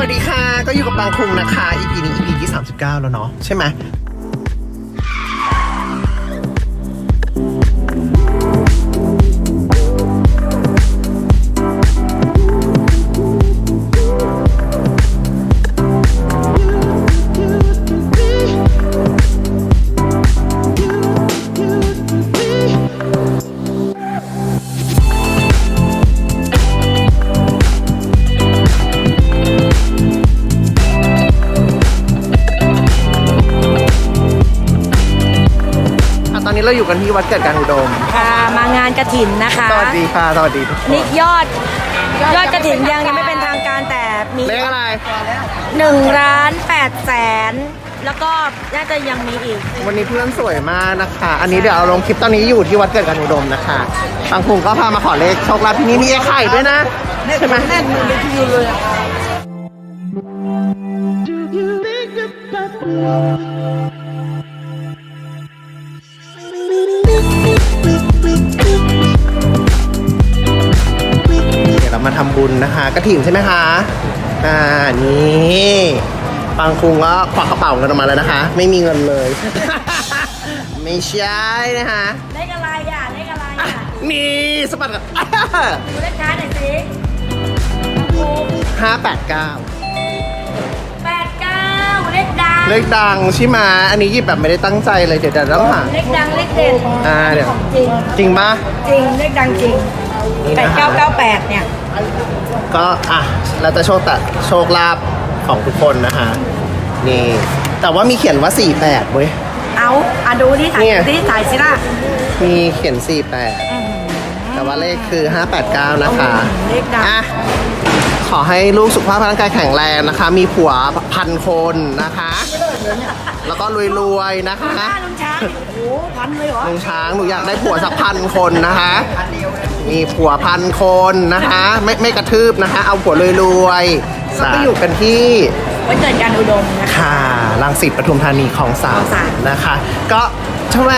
วัสดีค่ะ ก็อยู่กับปางคุงนะคะ EP นี้ EP ที่ 39 แล้วเนาะใช่ไหม นนี้เราอยู่กันที่วัดเกิดการอุดมค่ะมางานกระถินนะคะสวัสดีค่ะสวัสดีทุกคนนี่ยอดยอดกระถินยังยังไม่เป็นทางการแต่มีเลขอะไรหนึ่งล้านแปดแสนแล้วก็น่าจะยังมีอีก วันนี้เพื่อนสวยมากนะคะ อันนี้เดี๋ยวเอาลงคลิปตอนนี้อยู่ที่วัดเกิดการอุดมนะคะปังคุงก็พามาขอเลขโชคลาภที่นี่มีไอ้ไข่ด้วยนะใช่ไหมแน่นเลยที่อยู่เลยเดี๋ นะคะกระถิ่นใช่ไหมคะ อ่า นี่ปังคุงก็ควักกระเป๋าเงินออกมาแล้วนะคะ ไม่มีเงินเลย ไม่ใช่นะคะเลขอะไรอะเลขอะไรอะนี่สะบัดกันดูเลขท้ายหน่อยสิห้าแปดเก้าแปดเก้าเลขดังเลขดังใช่ไหมอันนี้หยิบแบบไม่ได้ตั้งใจเลยเดี๋ยวเดี๋ยวต้องหาเลขดังเลขเด่นอ่าเดี๋ยวจริงจริงปะจริงเลขดังจริงนี่แปดนะคะเก้าเก้าแปดเนี่ย ก็อะเราจะโชคแต่โชคลาภของทุกคนนะคะนี่แต่ว่ามีเขียนว่าสี่แปดเว้ย เอาอะดูที่ถ่ายเนี่ย ที่ถ่ายสิล่ะมีเขียนสี่แปดแต่ว่าเลขคือ 589 นะคะ เลขดังอะ ขอให้ลูกสุขภาพร่างกายแข็งแรงนะคะ มีผัวพันคนนะคะ แล้วก็รวยๆนะคะป้าลุงช้างโอ้โหพันเลยเหรอลุงช้างหนูอยากได้ผัวสักพันคนนะคะ มีผัวพันคนนะคะ ไม่ไม่กระทืบนะคะ เอาผัวรวยๆแล้วก็อยู่กันที่วันเกิดการอุดมนะคะค่ะรังสิตปทุมธานีของสาคลมองสามนะคะ ก็ชแว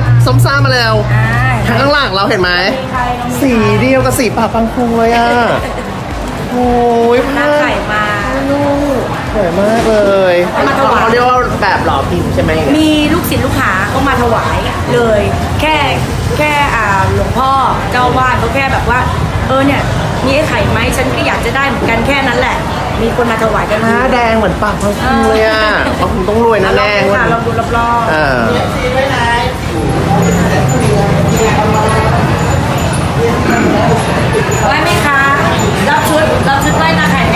บส้มซ่ามาแล้วอ่าข้างหลังเราเห็นไหมใครลองสีเดียวกับสีปากปังคุงเลยอะโอ้ยหน้าไข่มา ลูก สวยมากเลยเอามาถวาย เขาเรียกว่าแบบหล่อพิมพ์ใช่ไหมมีลูกศิษย์ลูกหาเขามาถวายเลย แค่แค่อ่าหลวงพ่อเจ้าอาวาดเขาแค่แบบว่า เออเนี่ยมีไอ้ไข่ไหมฉันก็อยากจะได้เหมือนกันแค่นั้นแหละ มีคนมาถวายกันหน้าแดงเหมือนปากปังคุงเลยอะปังคุงต้องรวยลแน่องๆดูวันค่ะลนี้องดูรอบเออๆไหว้ไหมคะรับชุดรับชุดไหว้นาไข่ไหมคะ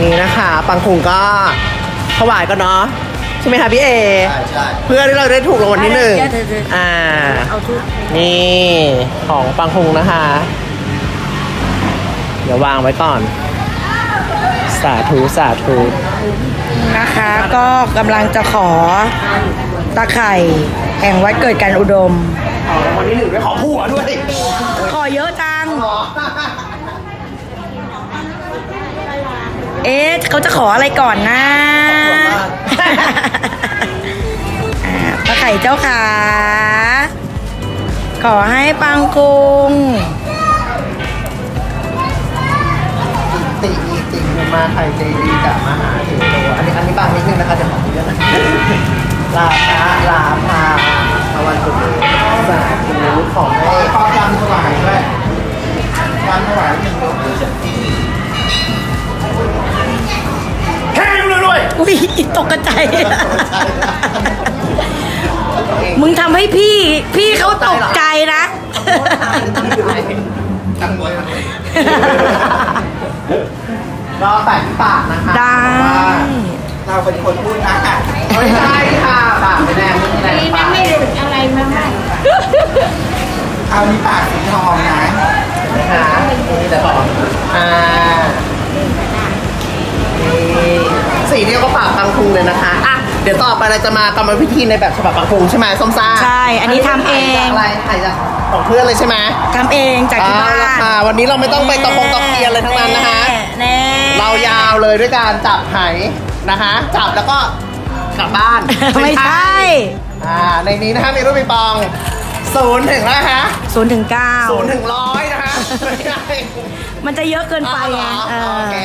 นี่นะคะ ปังคุงก็ถวายก็เนาะใช่ไหมคะพี่เอใช่ใช่เพื่อที่เราได้ถูกรางวัลที่หนึ่งเดี๋ยวเดี๋ยวอ่า เอาชุดนี่ของปังคุงนะคะ เดี๋ยววางไว้ก่อน สาธุสาธุนะคะก็กำลังจะขอตาไข่แห่งวัดเกิดการอุดมขอราง วัลที่หนึ่งด้วยขอผัวด้วยขอเยอะจังเอ๊ะเขาจะขออะไรก่อนนะอ่าป้าไข่เจ้าขา ขอให้ปังคุงติจริงมาไทยใจดีกับมหาถึงตัวอันนี้อันนี้บางนิดนึงนะคะเดี๋ยวขอเยอะนะลาพระลาพา ตกกระใจมึงทำให้พี่ พี่เขาตกใจนะจังหวะรอแปะที่ปากนะคะได้เราเป็นคนพูดนะไม่ใช่ค่ะปากไม่แรงไม่แรงปากอะไรมาให้เอานี่ปากสีทองนะนะคะนี่แต่บอกอ่านี่ สีเดียวก็ปากปังคุงเลยนะคะอะเดี๋ยวต่อไปเราจะมากรรมวิธีในแบบฉบับปังคุงใช่ไหมส้มซ่าใช่อันนี้ทำเองอะไรถ่ายจากของเพื่อนเลยใช่ไหมทำเองจากที่บ้าเอละนค่ะวันนี้เราไม่ต้องไปตะคงตะเกียนเลยทั้งนั้นนะคะแน่ เรายาวเลยด้วยการจับไหนะคะ จับแล้วก็กลับบ้าน ไม่ใช่อ่าในนี้นะคะมีรูปปิงปองศูนย์ถึงแล้วฮะศูนย์ถึงเก้าศูนย์ถึงร้อยนะคะไม่ใช่มันจะเยอะเกินไปอ๋อไงเหรอเออโอเค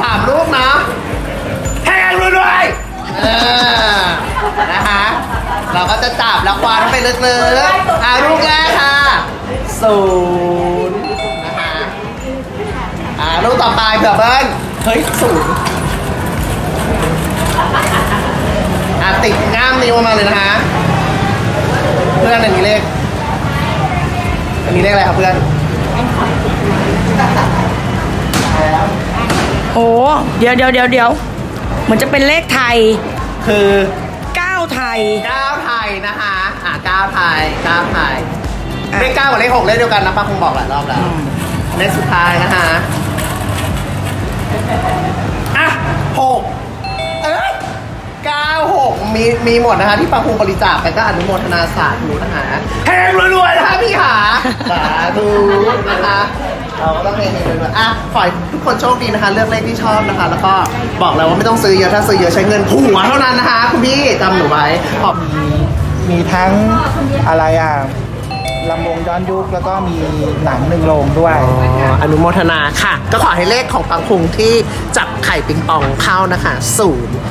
สามลูกนะแทงรวยๆเออนะคะ เราก็จะจับแล้วคว้านไปลึกๆอ่าลูกแรกค่ะศูนย์นะคะอ่าลูกต่อไปเผื่อเบิ้ลเฮ้ยศูนย์อะติดง่ามนิ้วมาเลยนะคะเพื่อนอันนี้เลขอันนี้เลขอะไรครับเพื่อน โอ้เดี๋ยวเดี๋ยวเดี๋ยวเดี๋ยวเหมือนจะเป็นเลขไทยคือเก้าไทย ก้าวไทยนะคะอ่าก้าวไทยก้าวไทยอะ เลขเก้ากับเลขหกเลขเดียวกันนะป้าคงบอกหลายรอบแล้วเลขสุดท้ายนะคะอะหกเอ้ยเก้าหกมีมีหมดนะคะ ที่ป้าคงบริจาคไปก็อนุโมทนาสาธุนะคะแพงรวยๆนะคะพี่ขาสาธุนะคะเราก็ต้องเฮงๆรวยๆอะขอให้ทุก คนโชคดีนะคะ เลือกเลขที่ชอบนะคะ แล้วก็บอกแล้วว่าไม่ต้องซื้อเยอะถ้าซื้อเยอะใช้เงินผัวเท่านั้นนะคะคุณพี่จำหนูไว้ขอบมีทั้งอะไรอะลำวงย้อนยุคแล้วก็มีหนังหนึ่งโรงด้วยอ๋ออนุโมทนาค่ะ ก็ขอให้เลขของปังคุงที่จับไข่ปิงปองเข้านะคะ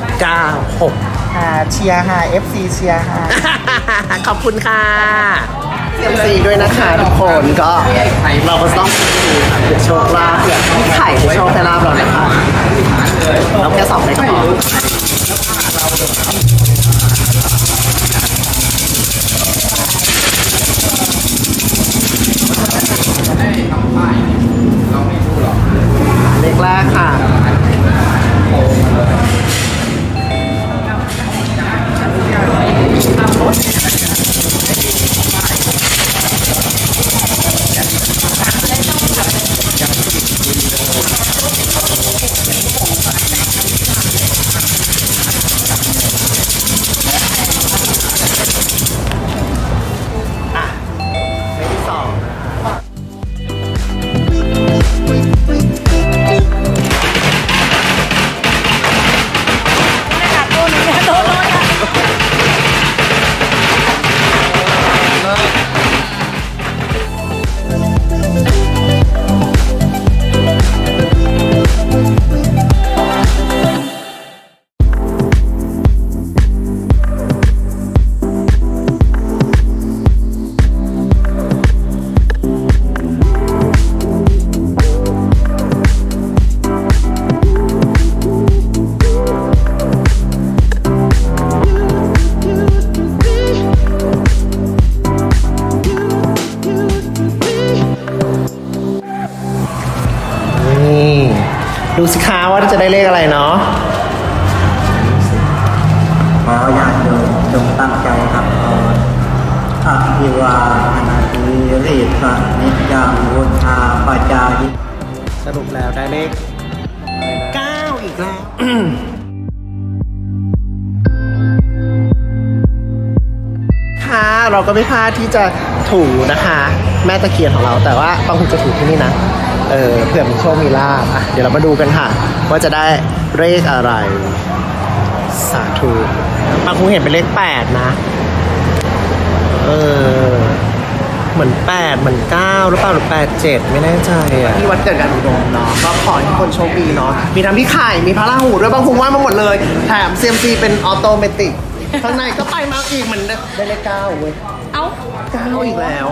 096หาเชียร์หา FC เชียร์หาขอบคุณค่ะ เซียมซีด้วยนะคะทุกคนก็เราก็ต้องดูค่ะเผื่อโชคลาภเผื่อพี่ไข่จะโชคให้ลาบเรานะคะเราแค่สองได้ก็พอเลขแรกค่ะ ดูสิคะว่าจะได้เลขอะไรเนาะขอญาติโยมจงตั้งใจครับพรอภิวาอนาทีรีสะนิจจังวุธาปจายิสรุปแล้วได้เลขเก้าอีกแล้วค่ะเราก็ไม่พลาดที่จะถูนะคะ แม่ตะเคียนของเราแต่ว่าบางคนจะถูที่นี่นะ เออเผื่อมีโชคมีลาภอะเดี๋ยวเรามาดูกันค่ะ ว่าจะได้เลขอะไร สาธุบางคนเห็นเป็นเลขแปดนะ เออ เหมือนแปดเหมือนเก้าหรือเปล่าหรือแปดเจ็ดไม่แน่ใจอะ ที่วัดเกิดการอุดมเนาะก็ขอให้ทุกคนโชคดีเนาะมีทั้งพี่ไข่มีพระราหูด้วยบางคนว่ามาหมดเลย แถม CMC เป็นออโตเมติกข้างในก็ไปมาอีกเหมือนได้เลขเก้าเว้ย เอ้าเก้าอีกแล้ว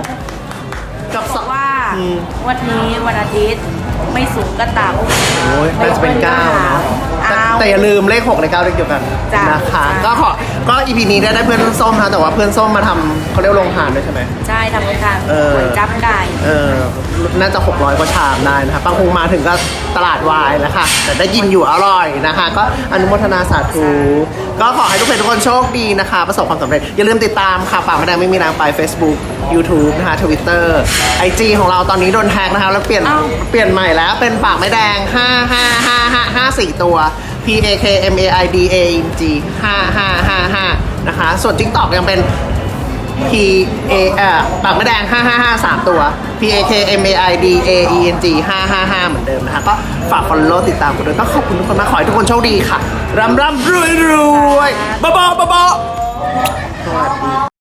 กับบสอกว่า อืม วันนี้วันอาทิตย์ ไม่สูงก็ต่ำโอ้ยน่าจะเป็นเก้าเนาะแต่เอาแต่อย่าลืมเลขหกเลขเก้าเลขเดียวกันจ้ะนะคะ จ้ะ ก็ขอ ก็อีพีนี้ได้ได้เพื่อนส้มนะแต่ว่าเพื่อนส้มมาทำเขาเรียกว่าโรงทานด้วยใช่ไหม ใช่ทำทางเออ ก๋วยจับไก่เออ น่าจะ 600 กว่าชามได้นะคะบางคงมาถึงก็ตลาดวายแล้วค่ะ แต่ได้กินอยู่อร่อยนะคะ ก็อนุโมทนาสาธุ ก็ขอให้ทุกคนทุกคนโชคดีนะคะ ประสบความสำเร็จ อย่าลืมติดตามค่ะ ปากไม่แดงไม่มีนางไป Facebook YouTube นะคะ Twitter IG ของเราตอนนี้โดนแฮกนะคะ แล้วเปลี่ยนอ้าวเปลี่ยนใหม่แล้ว เป็นปากไม่แดง 5 5 5 5 5 4 ตัว P A K M A I D A N G 5 5 5 5 นะคะ ส่วน TikTok ยังเป็น P A เอ่อปากไม่แดง 555 3 ตัว P A K M A I D A E N G 555 เหมือนเดิมนะคะ ก็ฝาก follow ติดตามกันด้วยก็ขอบคุณทุกคนมาก ขอให้ทุกคนโชคดีค่ะร่ำร่ำรวยรวยบ๊ะบ๊ะบ๊ะบ๊ะ